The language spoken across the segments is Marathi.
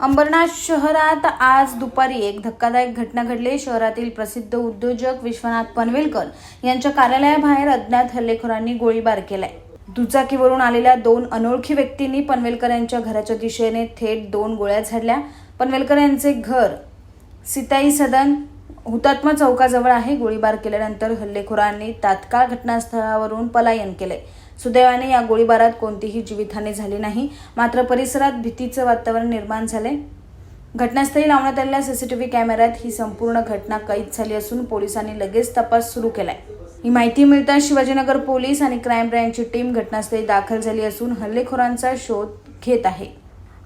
अंबरनाथ शहरात आज दुपारी एक धक्कादायक घटना घडली. शहरातील प्रसिद्ध उद्योजक विश्वनाथ पनवेलकर यांच्या कार्यालयाबाहेर अज्ञात हल्लेखोरांनी गोळीबार केलाय. दुचाकीवरून आलेल्या दोन अनोळखी व्यक्तींनी पनवेलकर यांच्या घराच्या दिशेने थेट दोन गोळ्या झाडल्या. पनवेलकर यांचे घर सिताई सदन हुतात्मा चौकाजवळ आहे. गोळीबार केल्यानंतर हल्लेखोरांनी तात्काळ घटनास्थळावरून पलायन केले सुदैवाने या गोळीबारात कोणतीही जीवितहानी झाली नाही. मात्र परिसरात भीतीचं वातावरण निर्माण झाले घटनास्थळी लावण्यात आलेल्या सीसीटीव्ही कॅमेऱ्यात ही संपूर्ण घटना कैद झाली असून पोलिसांनी लगेच तपास सुरू केलाय. ही माहिती मिळताच शिवाजीनगर पोलीस आणि क्राईम ब्रँचची टीम घटनास्थळी दाखल झाली असून हल्लेखोरांचा शोध घेत आहे.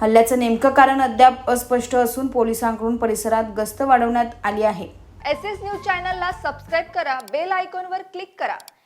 हल्ल्याचं नेमकं कारण अद्याप अस्पष्ट असून पोलिसांकडून परिसरात गस्त वाढवण्यात आली आहे. एस एस न्यूज चॅनलला सबस्क्राईब करा बेल आयकॉनवर क्लिक करा.